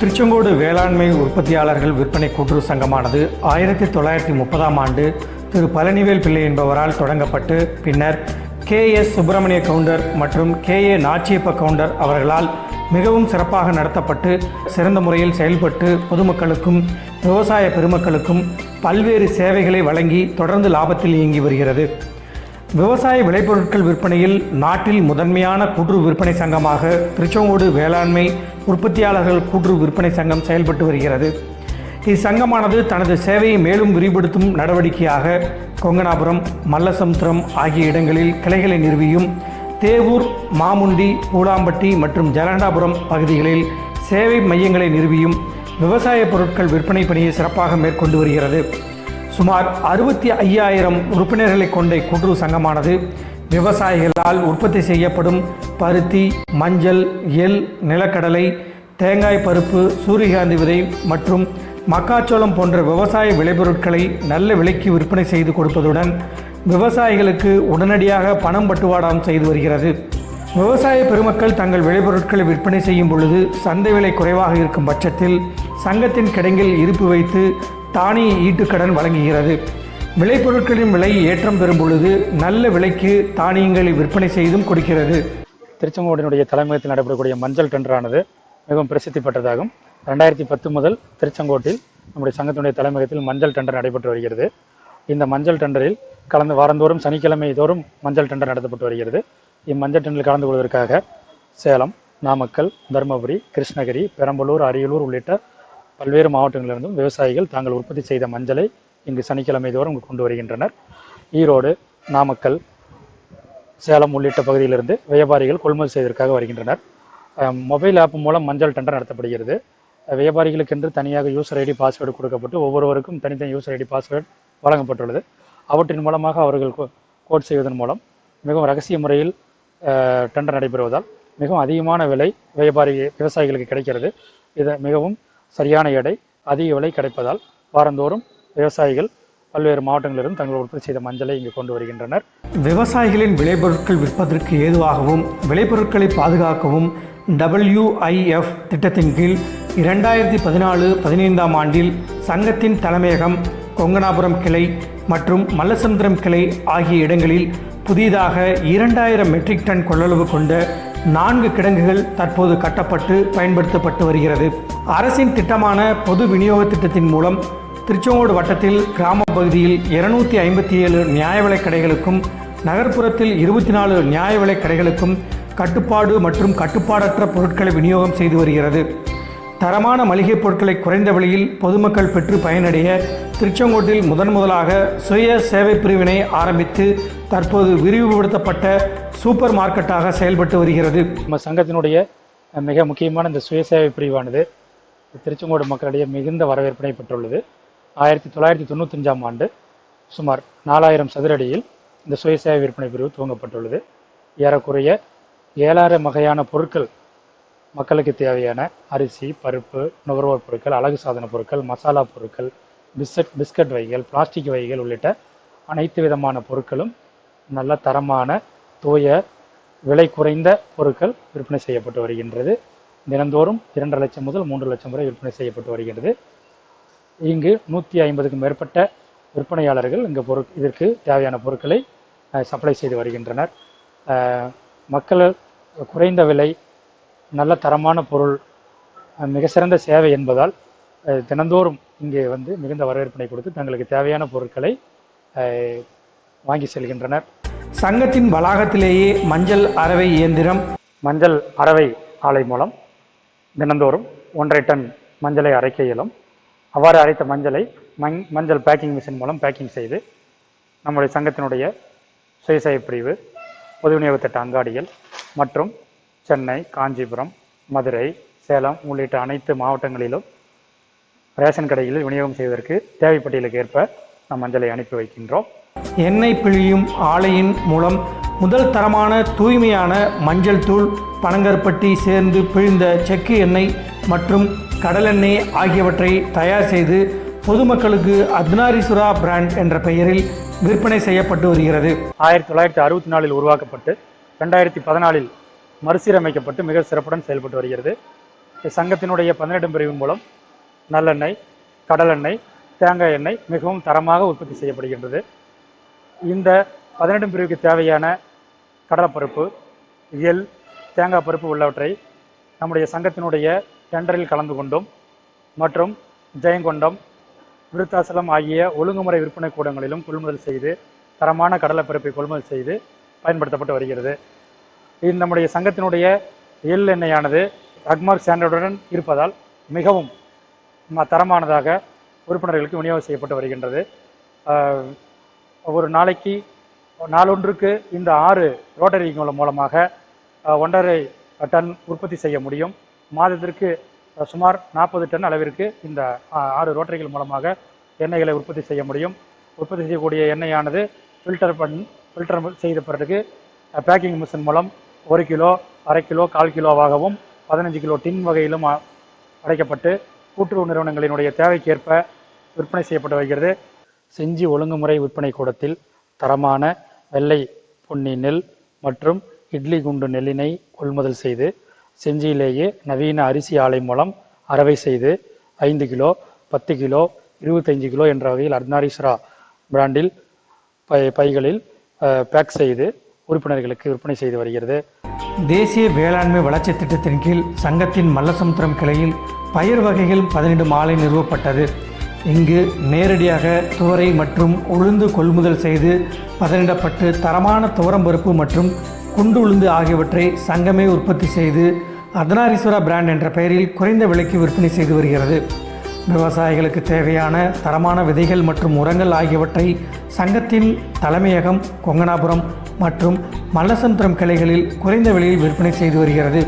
திருச்செங்கோடு வேளாண்மை உற்பத்தியாளர்கள் விற்பனை கூட்டுறவு சங்கமானது ஆயிரத்தி தொள்ளாயிரத்தி முப்பதாம் ஆண்டு திரு பழனிவேல் பிள்ளை என்பவரால் தொடங்கப்பட்டு பின்னர் கே எஸ் சுப்பிரமணிய கவுண்டர் மற்றும் கே ஏ நாச்சியப்ப கவுண்டர் அவர்களால் மிகவும் சிறப்பாக நடத்தப்பட்டு சிறந்த முறையில் செயல்பட்டு பொதுமக்களுக்கும் விவசாய பெருமக்களுக்கும் பல்வேறு சேவைகளை வழங்கி தொடர்ந்து லாபத்தில் இயங்கி வருகிறது. விவசாய விளைபொருட்கள் விற்பனையில் நாட்டில் முதன்மையான கூட்டுறவு விற்பனை சங்கமாக திருச்செங்கோடு வேளாண்மை உற்பத்தியாளர்கள் கூட்டுறவு விற்பனை சங்கம் செயல்பட்டு வருகிறது. இச்சங்கமானது தனது சேவையை மேலும் விரிவுபடுத்தும் நடவடிக்கையாக கொங்கனாபுரம் மல்லசமுத்திரம் ஆகிய இடங்களில் கிளைகளை நிறுவியும் தேவூர் மாமுண்டி பூலாம்பட்டி மற்றும் ஜலகண்டாபுரம் பகுதிகளில் சேவை மையங்களை நிறுவியும் விவசாய பொருட்கள் விற்பனை பணியை சிறப்பாக மேற்கொண்டு வருகிறது. சுமார் அறுபத்தி ஐயாயிரம் உறுப்பினர்களை கொண்ட கூட்டுறவு சங்கமானது விவசாயிகளால் உற்பத்தி செய்யப்படும் பருத்தி மஞ்சள் எள் நிலக்கடலை தேங்காய் பருப்பு சூரியகாந்தி விதை மற்றும் மக்காச்சோளம் போன்ற விவசாய விளைபொருட்களை நல்ல விலைக்கு விற்பனை செய்து கொடுப்பதுடன் விவசாயிகளுக்கு உடனடியாக பணம் பட்டுவாடாம் செய்து வருகிறது. விவசாய பெருமக்கள் தங்கள் விளைபொருட்களை விற்பனை செய்யும் பொழுது சந்தை விலை குறைவாக இருக்கும் பட்சத்தில் சங்கத்தின் கிடங்கில் இருப்பு வைத்து தானிய ஈட்டுக்கடன் வழங்குகிறது. விளைபொருட்களின் விலை ஏற்றம் பெறும் பொழுது நல்ல விலைக்கு தானியங்களை விற்பனை செய்தும் கொடுக்கிறது. திருச்செங்கோடினுடைய தலைமையகத்தில் நடைபெறக்கூடிய மஞ்சள் டெண்டரானது மிகவும் பிரசித்தி பெற்றதாகும். ரெண்டாயிரத்தி பத்து முதல் திருச்செங்கோட்டில் நம்முடைய சங்கத்தினுடைய தலைமையகத்தில் மஞ்சள் டெண்டர் நடைபெற்று வருகிறது. இந்த மஞ்சள் டெண்டரில் கலந்து வாரந்தோறும் சனிக்கிழமை தோறும் மஞ்சள் டெண்டர் நடத்தப்பட்டு வருகிறது. இம்மஞ்சள் டெண்டரில் கலந்து கொள்வதற்காக சேலம் நாமக்கல் தருமபுரி கிருஷ்ணகிரி பெரம்பலூர் அரியலூர் உள்ளிட்ட பல்வேறு மாவட்டங்களிலிருந்தும் விவசாயிகள் தாங்கள் உற்பத்தி செய்த மஞ்சளை இங்கு சனிக்கிழமை தோறும் கொண்டு வருகின்றனர். ஈரோடு நாமக்கல் சேலம் உள்ளிட்ட பகுதியிலிருந்து வியாபாரிகள் கொள்முதல் செய்வதற்காக வருகின்றனர். மொபைல் ஆப் மூலம் மஞ்சள் டெண்டர் நடத்தப்படுகிறது. வியாபாரிகளுக்கென்று தனியாக யூசர் ஐடி பாஸ்வேர்டு கொடுக்கப்பட்டு ஒவ்வொருவருக்கும் தனித்தனி யூசர் ஐடி பாஸ்வேர்டு வழங்கப்பட்டுள்ளது. அவற்றின் மூலமாக அவர்கள் கோ- கோட் செய்வதன் மூலம் மிகவும் ரகசிய முறையில் டெண்டர் நடைபெறுவதால் மிகவும் அதிகமான விலை வியாபாரி விவசாயிகளுக்கு கிடைக்கிறது. இது மிகவும் சரியான எடை அதிக விலை கிடைப்பதால் வாரந்தோறும் விவசாயிகள் பல்வேறு மாவட்டங்களிலிருந்து தங்கள் உற்பத்தி செய்த மஞ்சளை இங்கு கொண்டு வருகின்றனர். விவசாயிகளின் விளைபொருட்கள் விற்பதற்கு ஏதுவாகவும் விளைபொருட்களை பாதுகாக்கவும் டபிள்யூஐஎஃப் திட்டத்தின் கீழ் இரண்டாயிரத்தி பதினாலு பதினைந்தாம் ஆண்டில் சங்கத்தின் தலைமையகம் கொங்கனாபுரம் கிளை மற்றும் மல்லசமுத்திரம் கிளை ஆகிய இடங்களில் புதிதாக இரண்டாயிரம் மெட்ரிக் டன் கொள்ளளவு கொண்ட நான்கு கிடங்குகள் தற்போது கட்டப்பட்டு பயன்படுத்தப்பட்டு வருகிறது. அரசின் திட்டமான பொது விநியோக திட்டத்தின் மூலம் திருச்செங்கோடு வட்டத்தில் கிராம பகுதியில் இருநூத்தி ஐம்பத்தி ஏழு நியாய விலைக் கடைகளுக்கும் நகர்ப்புறத்தில் இருபத்தி நாலு நியாய விலைக் கடைகளுக்கும் கட்டுப்பாடு மற்றும் கட்டுப்பாடற்ற பொருட்களை விநியோகம் செய்து வருகிறது. தரமான மளிகைப் பொருட்களை குறைந்த விலையில் பொதுமக்கள் பெற்று பயனடைய திருச்செங்கோட்டில் முதன் முதலாக சுய சேவை பிரிவினை ஆரம்பித்து தற்போது விரிவுபடுத்தப்பட்ட சூப்பர் மார்க்கெட்டாக செயல்பட்டு வருகிறது. நம்ம சங்கத்தினுடைய மிக முக்கியமான இந்த சுயசேவை பிரிவானது திருச்செங்கோடு மக்களிடையே மிகுந்த வரவேற்பினை பெற்றுள்ளது. ஆயிரத்தி தொள்ளாயிரத்தி தொண்ணூத்தஞ்சாம் ஆண்டு சுமார் நாலாயிரம் சதுரடியில் இந்த சுயசேவை விற்பனை பிரிவு துவங்கப்பட்டுள்ளது. ஏறக்குறைய ஏழாயிரம் வகையான பொருட்கள் மக்களுக்கு தேவையான அரிசி பருப்பு நுகர்வோர் பொருட்கள் அழகு சாதன பொருட்கள் மசாலா பொருட்கள் பிஸ்கட் பிஸ்கட் வகைகள் பிளாஸ்டிக் வகைகள் உள்ளிட்ட அனைத்து விதமான பொருட்களும் நல்ல தரமான தூய விலை குறைந்த பொருட்கள் விற்பனை செய்யப்பட்டு வருகின்றது. தினந்தோறும் இரண்டு லட்சம் முதல் மூன்று லட்சம் வரை விற்பனை செய்யப்பட்டு வருகின்றது. இங்கு நூற்றி ஐம்பதுக்கும் மேற்பட்ட விற்பனையாளர்கள் இங்கு பொருள் இதற்கு தேவையான பொருட்களை சப்ளை செய்து வருகின்றனர். மக்கள் குறைந்த விலை நல்ல தரமான பொருள் மிக சிறந்த சேவை என்பதால் தினந்தோறும் இங்கே வந்து மிகுந்த வரவேற்பினை கொடுத்து தங்களுக்கு தேவையான பொருட்களை வாங்கி செல்கின்றனர். சங்கத்தின் வளாகத்திலேயே மஞ்சள் அரவை இயந்திரம். மஞ்சள் அரவை ஆலை மூலம் தினந்தோறும் ஒன்றரை டன் மஞ்சளை அரைக்க இயலும். அவ்வாறு அரைத்த மஞ்சளை மஞ் மஞ்சள் பேக்கிங் மிஷின் மூலம் பேக்கிங் செய்து நம்முடைய சங்கத்தினுடைய சுயசேவை பிரிவு பொது விநியோக திட்ட அங்காடிகள் மற்றும் சென்னை காஞ்சிபுரம் மதுரை சேலம் உள்ளிட்ட அனைத்து மாவட்டங்களிலும் ரேஷன் கடைகளில் விநியோகம் செய்வதற்கு தேவைப்பட்டியலுக்கு ஏற்ப நம் மஞ்சளை அனுப்பி வைக்கின்றோம். எண்ணெய் பிழியும் ஆலையின் மூலம் முதல் தரமான தூய்மையான மஞ்சள் தூள் பனங்கற்பட்டி சேர்ந்து பிழிந்த செக்கு எண்ணெய் மற்றும் கடலெண்ணெய் ஆகியவற்றை தயார் செய்து பொதுமக்களுக்கு அத்னாரிசுரா பிராண்ட் என்ற பெயரில் விற்பனை செய்யப்பட்டு வருகிறது. ஆயிரத்தி தொள்ளாயிரத்தி அறுபத்தி நாலில் உருவாக்கப்பட்டு ரெண்டாயிரத்தி பதினாலில் மறுசீரமைக்கப்பட்டு மிக சிறப்புடன் செயல்பட்டு வருகிறது. சங்கத்தினுடைய பதினெட்டு பிரிவு மூலம் நல்லெண்ணெய் கடலெண்ணெய் தேங்காய் எண்ணெய் மிகவும் தரமாக உற்பத்தி செய்யப்படுகின்றது. இந்த பதினெட்டும் பிரிவுக்கு தேவையான கடலைப்பருப்பு எள் தேங்காய் பருப்பு உள்ளவற்றை நம்முடைய சங்கத்தினுடைய டெண்டரில் கலந்து கொண்டும். மற்றும் ஜெயங்கொண்டம் விருத்தாசலம் ஆகிய ஒழுங்குமுறை விற்பனை கூடங்களிலும் கொள்முதல் செய்து தரமான கடலைப்பருப்பை கொள்முதல் செய்து பயன்படுத்தப்பட்டு வருகிறது. இது நம்முடைய சங்கத்தினுடைய எள் எண்ணெயானது அக்மார்க் ஸ்டாண்டர்டுடன் இருப்பதால் மிகவும் தரமானதாக உறுப்பினர்களுக்கு விநியோகம் செய்யப்பட்டு வருகின்றது. ஒரு நாளைக்கு நாளொன்றுக்கு இந்த ஆறு ரோட்டரிகள் மூலமாக ஒன்றரை டன் உற்பத்தி செய்ய முடியும். மாதத்திற்கு சுமார் நாற்பது டன் அளவிற்கு இந்த ஆறு ரோட்டரிகள் மூலமாக எண்ணெய்களை உற்பத்தி செய்ய முடியும். உற்பத்தி செய்யக்கூடிய எண்ணெயானது ஃபில்டர் பண் ஃபில்டர் செய்த பிறகு பேக்கிங் மிஷின் மூலம் ஒரு கிலோ அரை கிலோ கால் கிலோவாகவும் பதினஞ்சு கிலோ டின் வகையிலும் அடைக்கப்பட்டு கூட்டுறவு நிறுவனங்களினுடைய தேவைக்கேற்ப விற்பனை செய்யப்பட்டு வருகிறது. செஞ்சி ஒழுங்குமுறை விற்பனை கூடத்தில் தரமான வெள்ளை பொன்னி நெல் மற்றும் இட்லி குண்டு நெல்லினை கொள்முதல் செய்து செஞ்சியிலேயே நவீன அரிசி ஆலை மூலம் அறவை செய்து ஐந்து கிலோ பத்து கிலோ இருபத்தஞ்சு கிலோ என்ற வகையில் அர்னாரீஸ்வரா பிராண்டில் பை பைகளில் பேக் செய்து உறுப்பினர்களுக்கு விற்பனை செய்து வருகிறது. தேசிய வேளாண்மை வளர்ச்சி திட்டத்தின் கீழ் சங்கத்தின் மல்லசமுத்திரம் கிளையில் பயிர் வகைகள் பதினெண்டு மாலை நிறுவப்பட்டது. இங்கு நேரடியாக துவரை மற்றும் உளுந்து கொள்முதல் செய்து பதனிடப்பட்டு தரமான துவரம்பருப்பு மற்றும் குண்டு உளுந்து ஆகியவற்றை சங்கமே உற்பத்தி செய்து அர்த்தநாரீஸ்வரா பிராண்ட் என்ற பெயரில் குறைந்த விலைக்கு விற்பனை செய்து வருகிறது. விவசாயிகளுக்கு தேவையான தரமான விதைகள் மற்றும் உரங்கள் ஆகியவற்றை சங்கத்தின் தலைமையகம் கொங்கனாபுரம் மற்றும் மல்லசந்திரம் கிளைகளில் குறைந்த விலையில் விற்பனை செய்து வருகிறது.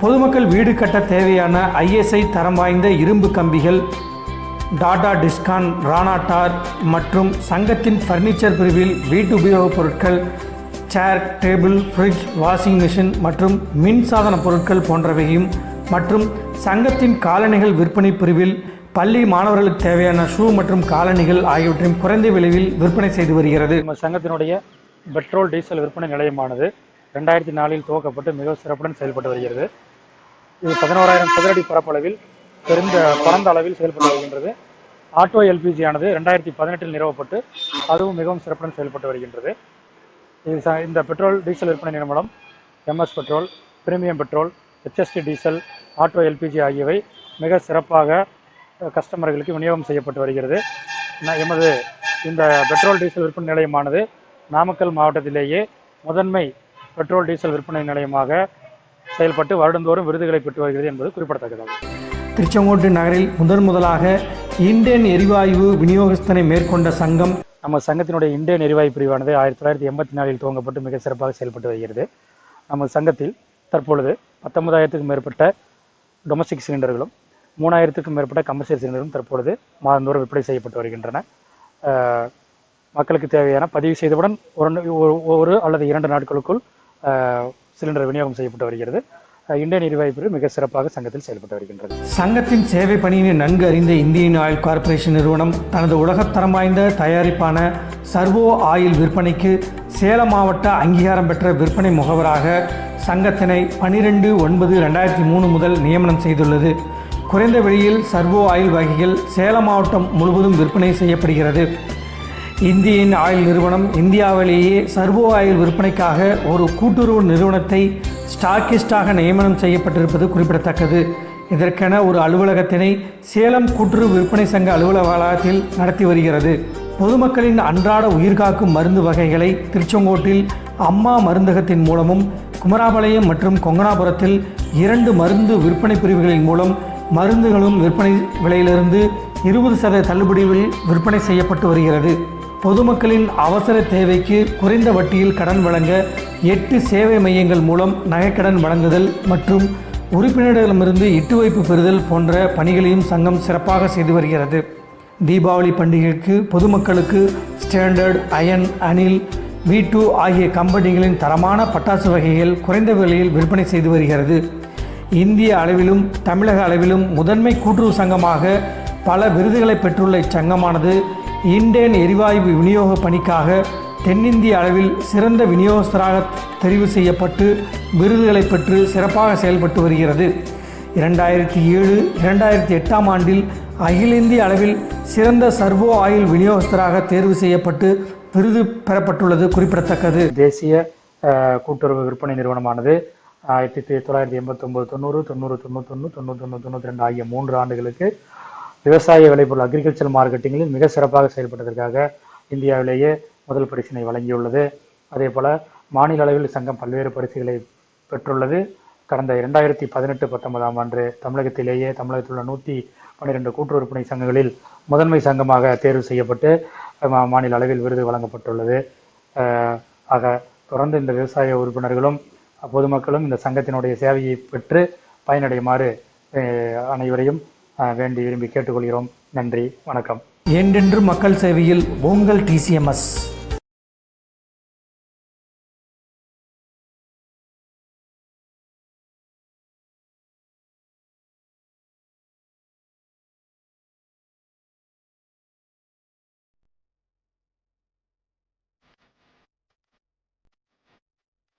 பொதுமக்கள் வீடு கட்ட தேவையான ஐஎஸ்ஐ தரம் வாய்ந்த இரும்பு கம்பிகள் டாடா டிஸ்கான் ராணா டார் மற்றும் சங்கத்தின் ஃபர்னிச்சர் பிரிவில் வீட்டு உபயோகப் பொருட்கள் chair table fridge washing machine மற்றும் மின்சாதன பொருட்கள் போன்றவையும் மற்றும் சங்கத்தின் காலணிகள் விற்பனை பிரிவில் பள்ளி மாணவர்களுக்கு தேவையான ஷூ மற்றும் காலணிகள் ஆகியவற்றையும் குறைந்த விலையில் விற்பனை செய்து வருகிறது. நம்ம சங்கத்தினுடைய பெட்ரோல் டீசல் விற்பனை நிலையமானது ரெண்டாயிரத்தி நாலில் துவக்கப்பட்டு மிக சிறப்புடன் செயல்பட்டு வருகிறது. இது பதினோராயிரம் சதுரடி பரப்பளவில் பெருந்த பரந்த அளவில் செயல்பட்டு வருகின்றது. ஆட்டோ எல்பிஜி ஆனது ரெண்டாயிரத்தி பதினெட்டில் நிறுவப்பட்டு அதுவும் மிகவும் சிறப்புடன் செயல்பட்டு வருகின்றது. இது இந்த பெட்ரோல் டீசல் விற்பனை நிறுவனம் MS petrol premium petrol HSD diesel auto LPG ஆகியவை மிக சிறப்பாக கஸ்டமர்களுக்கு விநியோகம் செய்யப்பட்டு வருகிறது. எமது இந்த பெட்ரோல் டீசல் விற்பனை நிலையமானது நாமக்கல் மாவட்டத்திலேயே முதன்மை பெட்ரோல் டீசல் விற்பனை நிலையமாக செயல்பட்டு வருடந்தோறும் விருதுகளை பெற்று வருகிறது என்பது குறிப்பிடத்தக்கதாகும். திருச்செங்கோட்டு நகரில் முதன் முதலாக இண்டேன் எரிவாயு விநியோகஸ்தனை மேற்கொண்ட சங்கம் நம்ம சங்கத்தினுடைய இந்தியன் எரிவாயு பிரிவானது ஆயிரத்தி தொள்ளாயிரத்தி எண்பத்தி நாலில் துவங்கப்பட்டு மிக சிறப்பாக செயல்பட்டு வருகிறது. நம்ம சங்கத்தில் தற்பொழுது பத்தொன்பதாயிரத்துக்கும் மேற்பட்ட டொமஸ்டிக் சிலிண்டர்களும் மூணாயிரத்துக்கும் மேற்பட்ட கமர்ஷியல் சிலிண்டரும் தற்பொழுது மாதந்தோறும் விற்பனை செய்யப்பட்டு வருகின்றன. மக்களுக்கு தேவையான பதிவு செய்தவுடன் ஒரு ஒரு- ஒரு அல்லது இரண்டு நாட்களுக்குள் சிலிண்டர் விநியோகம் செய்யப்பட்டு வருகிறது. இந்திய இந்தியன் மிக சிறப்பாக சங்கத்தில் செயல்பட்டு வருகின்றது. சங்கத்தின் சேவை பணியினை நன்கு அறிந்த இந்தியன் ஆயில் கார்ப்பரேஷன் நிறுவனம் தனது உலகத்தரம் வாய்ந்த தயாரிப்பான சர்வோ ஆயில் விற்பனைக்கு சேலம் மாவட்ட அங்கீகாரம் பெற்ற விற்பனை முகவராக சங்கத்தினை பனிரெண்டு ஒன்பது ரெண்டாயிரத்தி மூணு முதல் நியமனம் செய்துள்ளது. குறைந்த விலையில் சர்வோ ஆயில் வகைகள் சேலம் மாவட்டம் முழுவதும் விற்பனை செய்யப்படுகிறது. இந்தியன் ஆயில் நிறுவனம் இந்தியாவிலேயே சர்வோ ஆயில் விற்பனைக்காக ஒரு கூட்டுறவு நிறுவனத்தை ஸ்டாக்கிஸ்டாக நியமனம் செய்யப்பட்டிருப்பது குறிப்பிடத்தக்கது. இதற்கென ஒரு அலுவலகத்தினை சேலம் கூட்டுறவு விற்பனை சங்க அலுவலக வளாகத்தில் நடத்தி வருகிறது. பொதுமக்களின் அன்றாட உயிர்காக்கும் மருந்து வகைகளை திருச்செங்கோட்டில் அம்மா மருந்தகத்தின் மூலமும் குமராபாளையம் மற்றும் கொங்கனாபுரத்தில் இரண்டு மருந்து விற்பனை பிரிவுகளின் மூலம் மருந்துகளும் விற்பனை விலையிலிருந்து இருபது சதவீத தள்ளுபடியில் விற்பனை செய்யப்பட்டு வருகிறது. பொதுமக்களின் அவசர தேவைக்கு குறைந்த வட்டியில் கடன் வழங்க எட்டு சேவை மையங்கள் மூலம் நகைக்கடன் வழங்குதல் மற்றும் உறுப்பினர்களிடமிருந்து இட்டு வைப்பு பெறுதல் போன்ற பணிகளையும் சங்கம் சிறப்பாக செய்து வருகிறது. தீபாவளி பண்டிகைக்கு பொதுமக்களுக்கு standard iron Anil V two ஆகிய கம்பெனிகளின் தரமான பட்டாசு வகைகள் குறைந்த விலையில் விற்பனை செய்து வருகிறது. இந்திய அளவிலும் தமிழக அளவிலும் முதன்மை கூட்டுறவு சங்கமாக பல விருதுகளை பெற்றுள்ள இச்சங்கமானது இண்டேன் எரிவாயு விநியோக பணிக்காக தென்னிந்திய அளவில் சிறந்த விநியோகஸ்தராக தெரிவு செய்யப்பட்டு விருதுகளை பெற்று சிறப்பாக செயல்பட்டு வருகிறது. இரண்டாயிரத்தி ஏழு இரண்டாயிரத்தி எட்டாம் ஆண்டில் அகில இந்திய அளவில் சிறந்த சர்வோ ஆயில் விநியோகஸ்தராக தேர்வு செய்யப்பட்டு விருது பெறப்பட்டுள்ளது குறிப்பிடத்தக்கது. தேசிய கூட்டுறவு விற்பனை நிறுவனமானது ஆயிரத்தி தொள்ளாயிரத்தி எண்பத்தொம்போது தொண்ணூறு தொண்ணூறு தொண்ணூத்தொன்று தொண்ணூத்தொன்று தொண்ணூற்றி ரெண்டு ஆகிய மூன்று ஆண்டுகளுக்கு விவசாய விளைபொருள் அக்ரிகல்ச்சர் மார்க்கெட்டிங்கில் மிக சிறப்பாக செயல்பட்டதற்காக இந்தியாவிலேயே முதல் பரிசினை வழங்கியுள்ளது. அதே போல் மாநில அளவில் சங்கம் பல்வேறு பரிசுகளை பெற்றுள்ளது. கடந்த இரண்டாயிரத்தி பதினெட்டு பத்தொன்பதாம் ஆண்டு தமிழகத்திலேயே தமிழகத்தில் உள்ள நூற்றி பன்னிரெண்டு கூட்டு விற்பனை சங்கங்களில் முதன்மை சங்கமாக தேர்வு செய்யப்பட்டு மா- மாநில அளவில் விருது வழங்கப்பட்டுள்ளது. ஆக தொடர்ந்து இந்த விவசாய உறுப்பினர்களும் பொதுமக்களும் இந்த சங்கத்தினுடைய சேவையை பெற்று பயனடையுமாறு அனைவரையும் வேண்டி விரும்பி கேட்டுக்கொள்கிறோம். நன்றி வணக்கம். என்றென்று மக்கள் சேவையில் உங்கள் டிசிஎம்எஸ்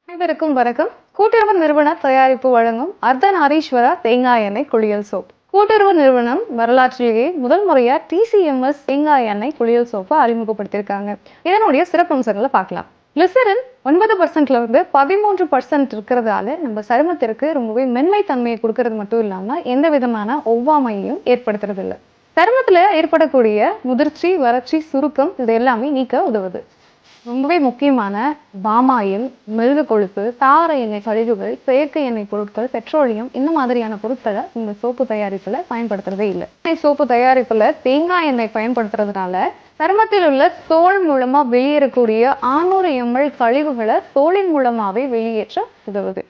அனைவருக்கும் வணக்கம். கூட்டுறவு நிறுவன தயாரிப்பு வழங்கும் அர்த்தநாரீஸ்வரா தேங்காய் எண்ணெய் குளியல் சோப். கூட்டுறவு நிறுவனம் வரலாற்றிலேயே முதல் முறையா டிசிஎம்எஸ் தேங்காய் எண்ணெய் குளியல் சோப்பை அறிமுகப்படுத்தியிருக்காங்க. இதனுடைய சிறப்பம்சங்களை பார்க்கலாம். கிளிசரின் ஒன்பது பர்சன்ட்ல இருந்து பதிமூன்று பர்சன்ட் இருக்கிறதால நம்ம சருமத்திற்கு ரொம்பவே மென்மை தன்மையை கொடுக்கறது மட்டும் இல்லாம எந்த விதமான ஒவ்வாமையையும் ஏற்படுத்துறது இல்லை சருமத்துல ஏற்படக்கூடிய முதிர்ச்சி வறட்சி சுருக்கம் இது எல்லாமே நீக்க உதவுது. ரொம்பவே முக்கியமான பாமாயில் மெழுகு கொழுப்பு தார எண்ணெய் கழிவுகள் செயற்கை எண்ணெய் பொருட்கள் பெட்ரோலியம் இந்த மாதிரியான பொருட்களை இந்த சோப்பு தயாரிப்புல பயன்படுத்துறதே இல்லை. எண்ணெய் சோப்பு தயாரிப்புல தேங்காய் எண்ணெய் பயன்படுத்துறதுனால சருமத்தில் உள்ள தோல் மூலமா வெளியேறக்கூடிய ஆநூறு எம்எல் கழிவுகளை தோலின் மூலமாவே வெளியேற்ற உதவுது.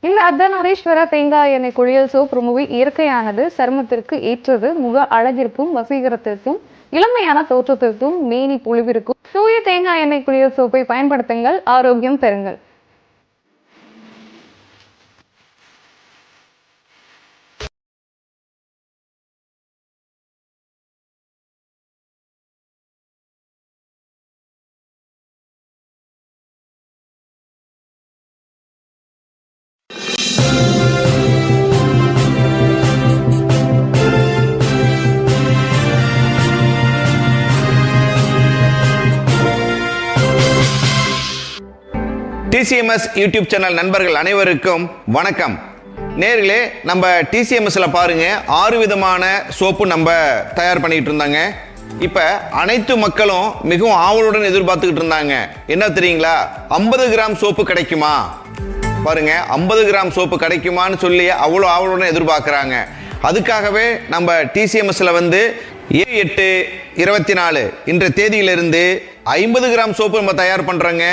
இந்த அர்த்தநாரீஸ்வர தேங்காய் எண்ணெய் குளியல் சோப் ரொம்பவே இயற்கையானது சருமத்திற்கு ஏற்றது முக அழகிற்கும் வசீகரத்திற்கும் இளமையான தோற்றத்திற்கும் மேனி பொழிவிற்கும் தூய தேங்காய் எண்ணெய் குளியல் சோப்பை பயன்படுத்துங்கள். ஆரோக்கியம் பெறுங்கள். டிசிஎம்எஸ் யூடியூப் சேனல் நண்பர்கள் அனைவருக்கும் வணக்கம். நேர்களே நம்ம டிசிஎம்எஸ்ல பாருங்க ஆறு விதமான சோப்பு நம்ம தயார் பண்ணிட்டு இருந்தாங்க. இப்ப அனைத்து மக்களும் மிகவும் ஆவலுடன் எதிர்பார்த்துக்கிட்டு இருந்தாங்க. என்ன தெரியுங்களா? ஐம்பது கிராம் சோப்பு கிடைக்குமா? பாருங்க ஐம்பது கிராம் சோப்பு கிடைக்குமான்னு சொல்லி அவ்வளோ ஆவலுடன் எதிர்பார்க்குறாங்க. அதுக்காகவே நம்ம டிசிஎம்எஸ்ல வந்து ஏ எட்டு இருபத்தி நாலு இன்ற தேதியிலிருந்து ஐம்பது கிராம் சோப்பு நம்ம தயார் பண்ணுறோங்க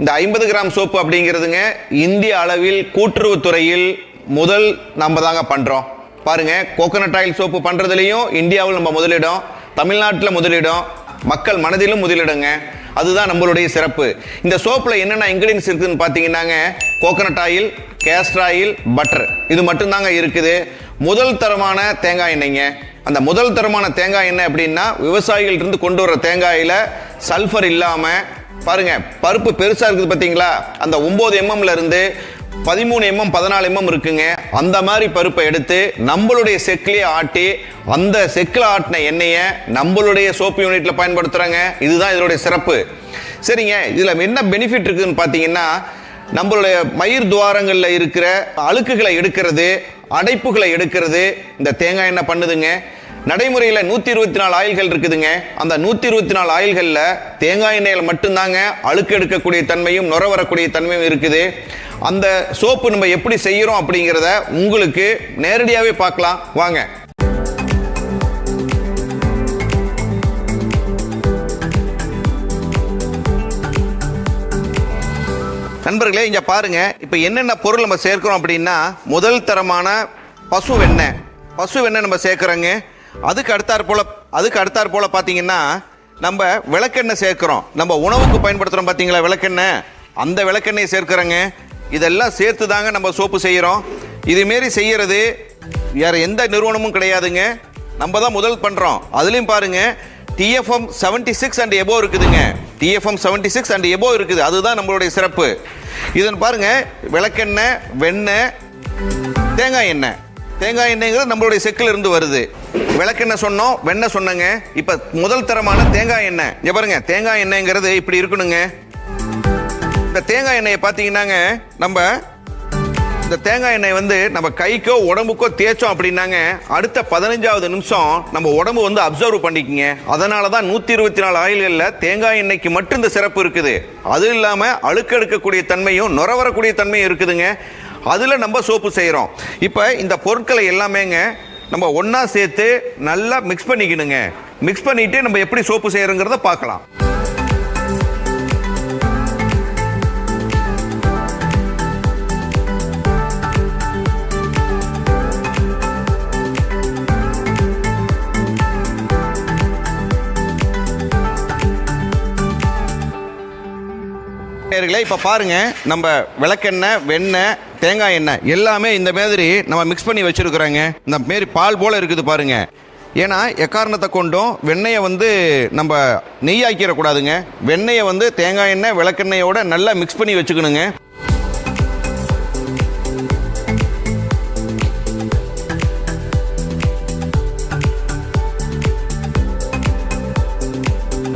இந்த ஐம்பது கிராம் சோப்பு அப்படிங்கிறதுங்க இந்திய அளவில் கூட்டுறவுத் துறையில் முதல் நம்ம தாங்க பண்ணுறோம் பாருங்க கோகோனட் ஆயில் சோப்பு பண்ணுறதுலையும் இந்தியாவில் நம்ம முதலிடம் தமிழ்நாட்டில் முதலிடம் மக்கள் மனதிலும் முதலிடங்க. அதுதான் நம்மளுடைய சிறப்பு. இந்த சோப்பில் என்னென்ன இன்க்ரீடியன்ஸ் இருக்குதுன்னு பார்த்தீங்கன்னாங்க coconut oil castor oil butter இது மட்டும்தாங்க இருக்குது. முதல் தரமான தேங்காய் எண்ணெய்ங்க. அந்த முதல் தரமான தேங்காய் எண்ணெய் அப்படின்னா விவசாயிகள் இருந்து கொண்டு வர தேங்காயில் சல்ஃபர் இல்லாமல் பாருங்க பருப்பு பெருசா இருக்குது பாத்தீங்களா? அந்த ஒன்பது எம்எம்ல இருந்து பதிமூணு எம்எம் பதினாலு எம்எம் இருக்குங்க. அந்த மாதிரி பருப்பை எடுத்து நம்மளுடைய செக்கிலே ஆட்டி அந்த செக்கில் ஆட்டின எண்ணெயை நம்மளுடைய சோப்பு யூனிட்ல பயன்படுத்துறாங்க. இதுதான் இதனுடைய சிறப்பு. சரிங்க இதுல என்ன பெனிஃபிட் இருக்குதுன்னு பார்த்தீங்கன்னா நம்மளுடைய மயிர் துவாரங்களில் இருக்கிற அழுக்குகளை எடுக்கிறது அடைப்புகளை எடுக்கிறது இந்த தேங்காய் எண்ணெய் பண்ணுதுங்க. நடைமுறையில் நூற்றி இருபத்தி நாலு ஆயில்கள் இருக்குதுங்க. அந்த நூற்றி இருபத்தி நாலு ஆயில்களில் தேங்காய் எண்ணெயில் மட்டும்தாங்க அழுக்கு எடுக்கக்கூடிய தன்மையும் நுர வரக்கூடிய தன்மையும் இருக்குது. அந்த சோப்பு நம்ம எப்படி செய்கிறோம் அப்படிங்கிறத உங்களுக்கு நேரடியாகவே பார்க்கலாம். வாங்க. நண்பர்களே இங்கே பாருங்கள் இப்போ என்னென்ன பொருள் நம்ம சேர்க்கிறோம் அப்படின்னா முதல் தரமான பசு வெண்ணெய். பசு வெண்ணெய் நம்ம சேர்க்குறோங்க. அதுக்கு அடுத்தாற் போல் அதுக்கு அடுத்தாற் போல் பார்த்தீங்கன்னா நம்ம விளக்கெண்ணெய் சேர்க்குறோம். நம்ம உணவுக்கு பயன்படுத்துகிறோம் பார்த்தீங்களா விளக்கெண்ணெய் அந்த விளக்கெண்ணெய் சேர்க்குறோங்க. இதெல்லாம் சேர்த்து தாங்க நம்ம சோப்பு செய்கிறோம். இதுமாரி செய்கிறது வேற எந்த நிறுவனமும் கிடையாதுங்க. நம்ம தான் முதல் பண்ணுறோம் அதுலேயும் பாருங்க TFM seventy six and above இருக்குதுங்க. TFM seventy six and above இருக்குது. அதுதான் நம்மளுடைய சிறப்பு. இதன் பாருங்க விளக்கெண்ணெய் வெண்ணெய் தேங்காய் எண்ணெய். தேங்காய் எண்ணெய்ங்கிறது நம்மளுடைய செக்கில் இருந்து வருது. விளக்கெண்ணெய் சொன்னோம் வெண்ணெய் சொன்னங்க. இப்போ முதல் தரமான தேங்காய் எண்ணெய். இங்க பாருங்க தேங்காய் எண்ணெய்ங்கிறது இப்படி இருக்கணுங்க. இந்த தேங்காய் எண்ணெயை பார்த்தீங்கன்னாங்க நம்ம இந்த தேங்காய் எண்ணெய் வந்து நம்ம கைக்கோ உடம்புக்கோ தேய்ச்சோம் அப்படின்னாங்க அடுத்த பதினஞ்சாவது நிமிஷம் நம்ம உடம்பு வந்து அப்சர்வ் பண்ணிக்கங்க. அதனால தான் நூற்றி இருபத்தி நாலு ஆயில்களில் தேங்காய் எண்ணெய்க்கு மட்டும் இந்த சிறப்பு இருக்குது. அது இல்லாமல் அழுக்கெடுக்கக்கூடிய தன்மையும் நுர வரக்கூடிய தன்மையும் இருக்குதுங்க. அதில் நம்ம சோப்பு செய்கிறோம் இப்போ இந்த பொருட்களை எல்லாமேங்க நம்ம ஒன்றா சேர்த்து நல்லா மிக்ஸ் பண்ணிக்கணுங்க. மிக்ஸ் பண்ணிட்டு நம்ம எப்படி சோப்பு செய்கிறோங்கிறத பார்க்கலாம். நேர்களே இப்போ பாருங்க நம்ம விளக்கெண்ணெய் வெண்ணெய் தேங்காய் எண்ணெய் எல்லாமே இந்த மாதிரி நம்ம மிக்ஸ் பண்ணி வச்சிருக்கிறோங்க. இந்த மாரி பால் போல் இருக்குது பாருங்க. ஏன்னா எக்காரணத்தை கொண்டும் வெண்ணெயை வந்து நம்ம நெய்யாக்கிடக்கூடாதுங்க வெண்ணெயை வந்து தேங்காய் எண்ணெய் விளக்கெண்ணெயோட நல்லா மிக்ஸ் பண்ணி வச்சுக்கணுங்க.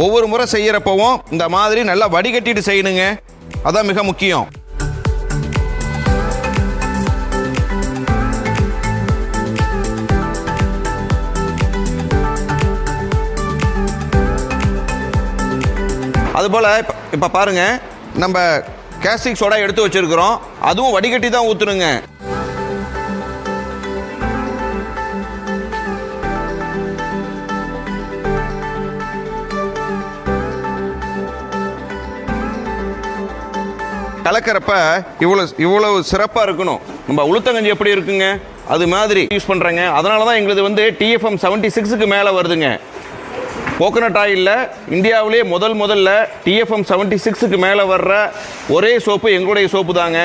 ஒவ்வொரு முறை செய்யறப்பவும் இந்த மாதிரி நல்லா வடிகட்டிட்டு செய்யணுங்க. அதான் மிக முக்கியம். அதுபோல் இப்போ இப்போ பாருங்க நம்ம கேஸ்டிக் சோடா எடுத்து வச்சிருக்கிறோம். அதுவும் வடிகட்டி தான் ஊற்றுனுங்க கலக்கிறப்ப இவ்வளோ இவ்வளவு சிறப்பாக இருக்கணும். நம்ம உளுத்தங்கஞ்சி எப்படி இருக்குங்க? அது மாதிரி யூஸ் பண்ணுறாங்க அதனால தான் எங்களுக்கு வந்து டிஎஃப்எம் செவன்ட்டி சிக்ஸுக்கு மேலே வருதுங்க. கோகனட் ஆயிலில் இந்தியாவிலேயே முதல் முதல்ல டிஎஃப்எம் செவன்ட்டி சிக்ஸுக்கு மேலே வர்ற ஒரே சோப்பு எங்களுடைய சோப்பு தாங்க.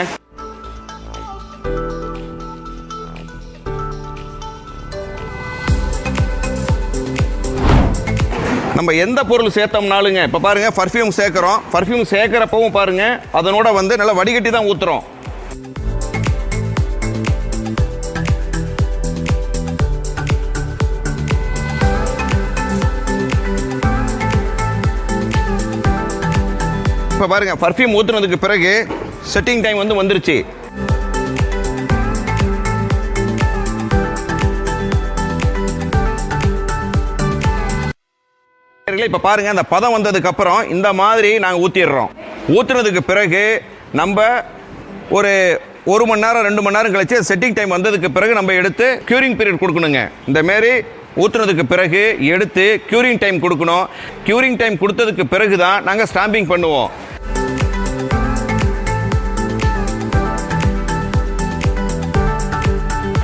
நம்ம எந்த பொருள் சேர்த்தோம்னாலுங்க இப்போ பாருங்க பர்ஃப்யூம் சேர்க்குறோம். பர்ஃப்யூம் சேர்க்குறப்பவும் பாருங்கள் அதனோட வந்து நல்லா வடிகட்டி தான் ஊற்றுறோம் இப்போ பாருங்கள் பர்ஃப்யூம் ஊற்றுனதுக்கு பிறகு செட்டிங் டைம் வந்து வந்துருச்சு. இப்ப பாருங்க அந்த பதம் வந்ததுக்கு அப்புறம் இந்த மாதிரி நாங்கள் ஊற்றிடுறோம் ஊற்றுனதுக்கு பிறகு நம்ம ஒரு ஒரு மணி நேரம் ரெண்டு மணி நேரம் கழிச்சு செட்டிங் டைம் வந்ததுக்கு பிறகு நம்ம எடுத்து க்யூரிங் பீரியட் கொடுக்கணுங்க. இந்த மாரி ஊற்றுனதுக்கு பிறகு எடுத்து க்யூரிங் டைம் கொடுக்கணும். க்யூரிங் டைம் கொடுத்ததுக்கு பிறகு தான் நாங்கள் ஸ்டாம்பிங் பண்ணுவோம்.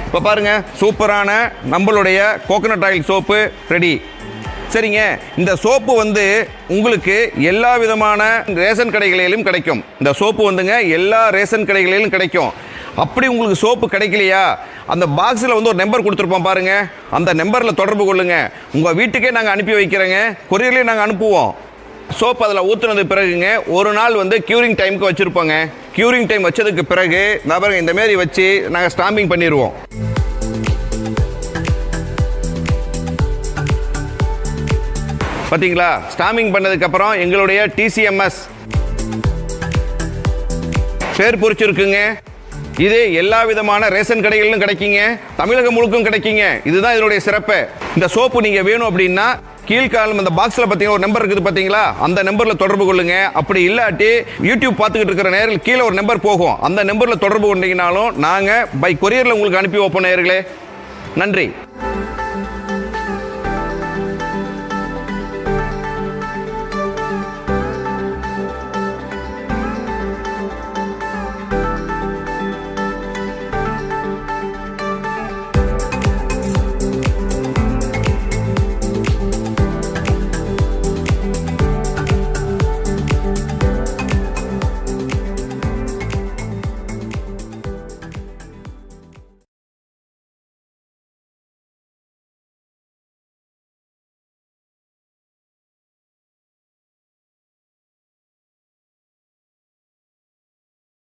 இப்போ பாருங்க சூப்பரான நம்மளுடைய கோகனட் ஆயில் சோப்பு ரெடி சரிங்க. இந்த சோப்பு வந்து உங்களுக்கு எல்லா விதமான ரேஷன் கடைகளிலும் கிடைக்கும். இந்த சோப்பு வந்துங்க எல்லா ரேஷன் கடைகளிலும் கிடைக்கும். அப்படி உங்களுக்கு சோப்பு கிடைக்கலையா? அந்த பாக்ஸில் வந்து ஒரு நம்பர் கொடுத்துருப்போம் பாருங்க. அந்த நம்பரில் தொடர்பு கொள்ளுங்க. உங்கள் வீட்டுக்கே நாங்கள் அனுப்பி வைக்கிறோங்க. கொரியர்லேயும் நாங்கள் அனுப்புவோம். சோப் அதில் ஊற்றுனது பிறகுங்க ஒரு நாள் வந்து க்யூரிங் டைமுக்கு வச்சுருப்போங்க. க்யூரிங் டைம் வச்சதுக்கு பிறகு நபருங்க இந்தமாரி வச்சு நாங்கள் ஸ்டாம்பிங் பண்ணிடுவோம் பார்த்தீங்களா ஸ்டாமிங் பண்ணதுக்கப்புறம் எங்களுடைய டிசிஎம்எஸ் பேர் பொறிச்சிருக்குங்க. இது எல்லா விதமான ரேஷன் கடைகளிலும் கிடைக்குங்க. தமிழகம் முழுக்கும் கிடைக்குங்க. இதுதான் இதனுடைய சிறப்பு. இந்த சோப்பு நீங்கள் வேணும் அப்படின்னா கீழ்காலம் இந்த பாக்ஸில் பார்த்தீங்கன்னா ஒரு நம்பர் இருக்குது பார்த்தீங்களா அந்த நம்பரில் தொடர்பு கொள்ளுங்க. அப்படி இல்லாட்டி யூடியூப் பார்த்துக்கிட்டு இருக்கிற நேரில் கீழே ஒரு நம்பர் போகும். அந்த நம்பரில் தொடர்பு கொண்டீங்கனாலும் நாங்கள் பை கொரியரில் உங்களுக்கு அனுப்பி வைப்போம் நேர்களே நன்றி.